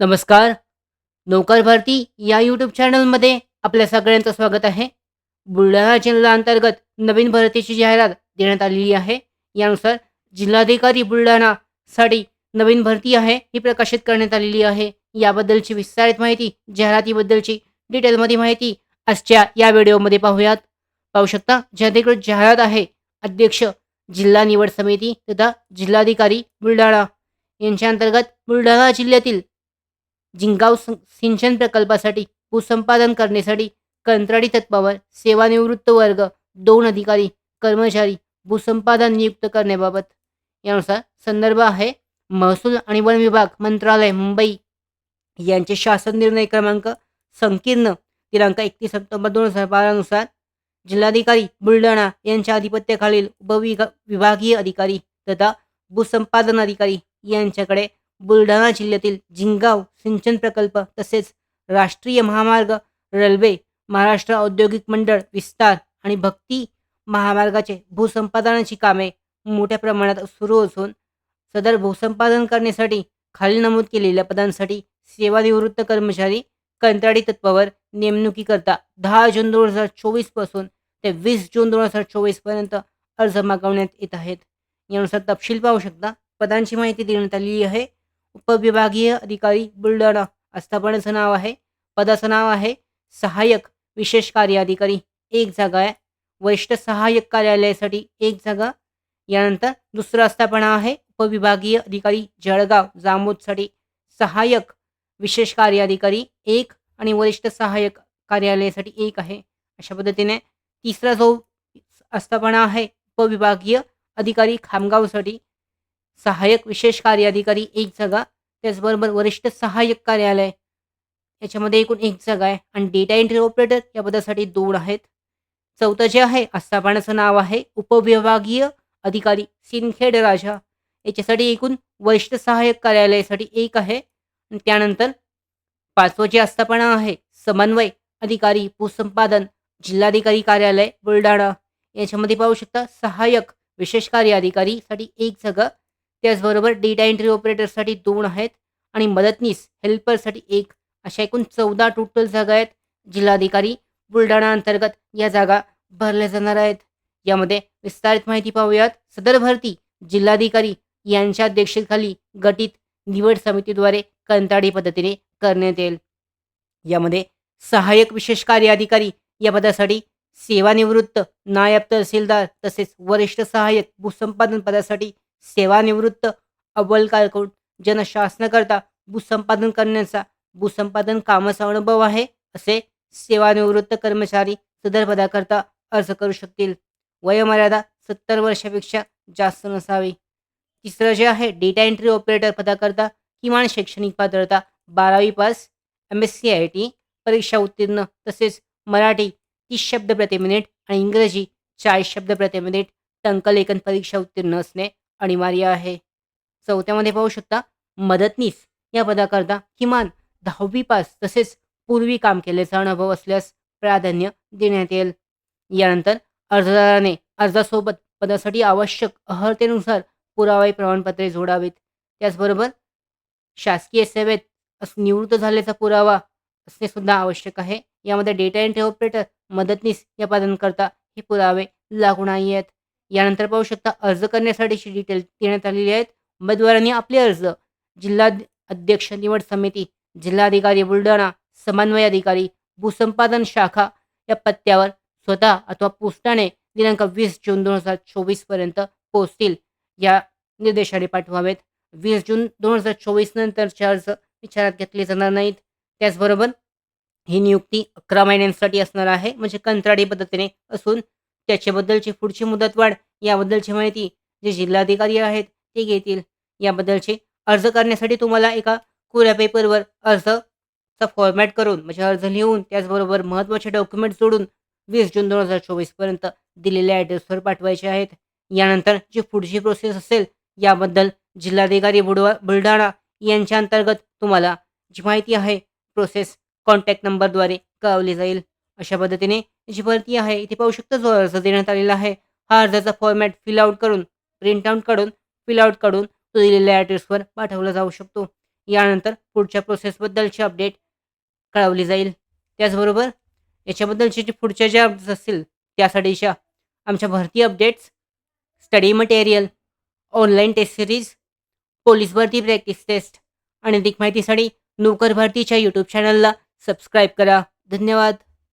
नमस्कार. नोकर भरती या यूट्यूब चॅनलमध्ये आपल्या सगळ्यांचं स्वागत आहे. बुलढाणा जिल्हा अंतर्गत नवीन भरतीची जाहिरात देण्यात आलेली आहे. यानुसार जिल्हाधिकारी बुलढाणासाठी नवीन भरती आहे ही प्रकाशित करण्यात आलेली आहे. याबद्दलची विस्तारित माहिती जाहिरातीबद्दलची डिटेलमध्ये माहिती आजच्या या व्हिडिओमध्ये पाहूयात. पाहू शकता जी जाहिरात आहे अध्यक्ष जिल्हा निवड समिती तथा जिल्हाधिकारी बुलढाणा. यांच्या अंतर्गत बुलढाणा जिल्ह्यातील जिंगाव सं- सिंचन प्रकल्पासाठी भूसंपादन करण्यासाठी कंत्राटी तत्वावर सेवानिवृत्त वर्ग दोन अधिकारी कर्मचारी भूसंपादन नियुक्त करण्याबाबत. यानुसार संदर्भ आहे महसूल आणि वन विभाग मंत्रालय मुंबई. यांचे शासन निर्णय क्रमांक संकीर्ण दिनांक एकतीस सप्टेंबर दोन हजार बारानुसार जिल्हाधिकारी बुलढाणा यांच्या अधिपत्याखालील उपविभागीय विभागीय अधिकारी तथा भूसंपादन अधिकारी यांच्याकडे बुलढाणा जिल्ह्यातील जिंगाव सिंचन प्रकल्प तसेच राष्ट्रीय महामार्ग रेल्वे महाराष्ट्र औद्योगिक मंडळ विस्तार आणि भक्ती महामार्गाचे भूसंपादनाची कामे मोठ्या प्रमाणात सुरू असून सदर भूसंपादन करण्यासाठी खाली नमूद केलेल्या पदांसाठी सेवानिवृत्त कर्मचारी कंत्राटी तत्वावर नेमणुकीकरता दहा जून दोन हजार चोवीसपासून ते वीस जून दोन हजार चोवीसपर्यंत अर्ज मागवण्यात येत आहेत. यानुसार तपशील पाहू शकता. पदांची माहिती देण्यात आलेली आहे. उपविभागीय अधिकारी बुलढाणा. आस्थापनाचं नाव आहे. पदाचं नाव आहे सहाय्यक विशेष कार्य अधिकारी एक जागा आहे. वरिष्ठ सहाय्यक कार्यालयासाठी एक जागा. यानंतर दुसरं आस्थापना आहे उपविभागीय अधिकारी जळगाव. जामोदसाठी सहाय्यक विशेष कार्य अधिकारी एक आणि वरिष्ठ सहाय्यक कार्यालयासाठी एक आहे. अशा पद्धतीने तिसरा जो आस्थापना आहे उपविभागीय अधिकारी खामगावसाठी सहाय्यक विशेष कार्य अधिकारी एक जागा त्याचबरोबर वरिष्ठ सहाय्यक कार्यालय. याच्यामध्ये एकूण एक जागा आहे. आणि डेटा एंट्री ऑपरेटर या पदासाठी दोन आहेत. चौथं जे आहे आस्थापनाचं नाव आहे उपविभागीय अधिकारी सिनखेड राजा. याच्यासाठी एकूण वरिष्ठ सहाय्यक कार्यालयासाठी एक आहे. त्यानंतर पाचवं जे आस्थापना आहे समन्वय अधिकारी भूसंपादन जिल्हाधिकारी कार्यालय बुलढाणा. याच्यामध्ये पाहू शकता सहाय्यक विशेष कार्य अधिकारीसाठी एक जागा त्याचबरोबर डेटा एंट्री ऑपरेटरसाठी दोन आहेत आणि मदतनीस हेल्परसाठी एक. अशा एकूण चौदा टोटल जागा आहेत. जिल्हाधिकारी बुलढाणा अंतर्गत या जागा भरल्या जाणार आहेत. यामध्ये विस्तारित माहिती पाहूयात. सदर भरती जिल्हाधिकारी यांच्या अध्यक्षतेखाली गठीत निवड समितीद्वारे कंत्राटी पद्धतीने करण्यात येईल. यामध्ये सहाय्यक विशेष कार्य अधिकारी या पदासाठी सेवानिवृत्त नायब तहसीलदार तसेच वरिष्ठ सहाय्यक भूसंपादन पदासाठी सेवानिवृत्त अव्वल कारकून जनशासनाकरता भूसंपादन करण्याचा भूसंपादन कामाचा अनुभव आहे असे सेवानिवृत्त कर्मचारी सदर पदाकरता अर्ज करू शकतील. वयोमर्यादा सत्तर वर्षापेक्षा जास्त नसावी. तिसरं जे आहे डेटा एंट्री ऑपरेटर पदाकरता किमान शैक्षणिक पात्रता बारावी pass M S C I T परीक्षा उत्तीर्ण तसेच मराठी तीस शब्द प्रति मिनिट आणि इंग्रजी चाळीस शब्द प्रति मिनिट टंकलेखन परीक्षा उत्तीर्ण असणे अनिवार्य आहे. चौथ्यामध्ये पाहू शकता मदतनीस या पदाकरता किमान दहावी पास तसेच पूर्वी काम केल्याचा अनुभव असल्यास प्राधान्य देण्यात येईल. यानंतर अर्जदाराने अर्जासोबत पदासाठी आवश्यक अर्हतेनुसार पुरावे प्रमाणपत्रे जोडावीत. त्याचबरोबर शासकीय सेवेत निवृत्त झाल्याचा पुरावा असणे सुद्धा आवश्यक आहे. यामध्ये डेटा एंट्री ऑपरेटर मदतनीस या पदांकरता हे पुरावे लागू नाही आहेत यानंतर पाहू शकता अर्ज करण्यासाठीची डिटेल देण्यात आलेली आहेत. उमेदवारांनी आपले अर्ज जिल्हा अध्यक्ष निवड समिती जिल्हाधिकारी बुलढाणा समन्वय अधिकारी भूसंपादन शाखा या पत्त्यावर स्वतः अथवा पोस्टाने दिनांक वीस जून दोन हजार चोवीसपर्यंत पोचतील या निर्देशाने पाठवावेत. वीस जून दोन हजार चोवीस नंतरचे अर्ज विचारात घेतले जाणार नाहीत. त्याचबरोबर ही नियुक्ती अकरा महिन्यांसाठी असणार आहे. म्हणजे कंत्राटी पद्धतीने असून त्याच्याबद्दलची पुढची मुदतवाढ याबद्दलची माहिती जे जिल्हाधिकारी आहेत ते घेतील. याबद्दलचे अर्ज करण्यासाठी तुम्हाला एका कोऱ्या पेपरवर अर्जचा फॉर्मॅट करून म्हणजे अर्ज लिहून त्याचबरोबर महत्त्वाचे डॉक्युमेंट जोडून वीस जून दोन हजार चोवीसपर्यंत दिलेल्या ॲड्रेसवर पाठवायचे आहेत. यानंतर जी पुढची प्रोसेस असेल याबद्दल जिल्हाधिकारी बुडवा बुलढाणा यांच्या अंतर्गत तुम्हाला जी माहिती आहे प्रोसेस कॉन्टॅक्ट नंबरद्वारे कळवली जाईल. अशा पद्धतीने जी भरती आहे इथे पाहू शकता जो अर्ज देण्यात आलेला आहे. हा अर्जाचा फॉर्मॅट फिल आउट करून प्रिंट आउट काढून फिल आउट काढून तो दिलेल्या ॲड्रेसवर पाठवला जाऊ शकतो. यानंतर पुढच्या प्रोसेसबद्दलची अपडेट कळवली जाईल. त्याचबरोबर याच्याबद्दलचे जे पुढच्या ज्या अपडेट्स असतील त्यासाठीच्या आमच्या भरती updates study material online test series police भरती प्रॅक्टिस टेस्ट आणि अधिक माहितीसाठी नोकर भरतीच्या यूट्यूब चॅनलला सबस्क्राईब करा. धन्यवाद.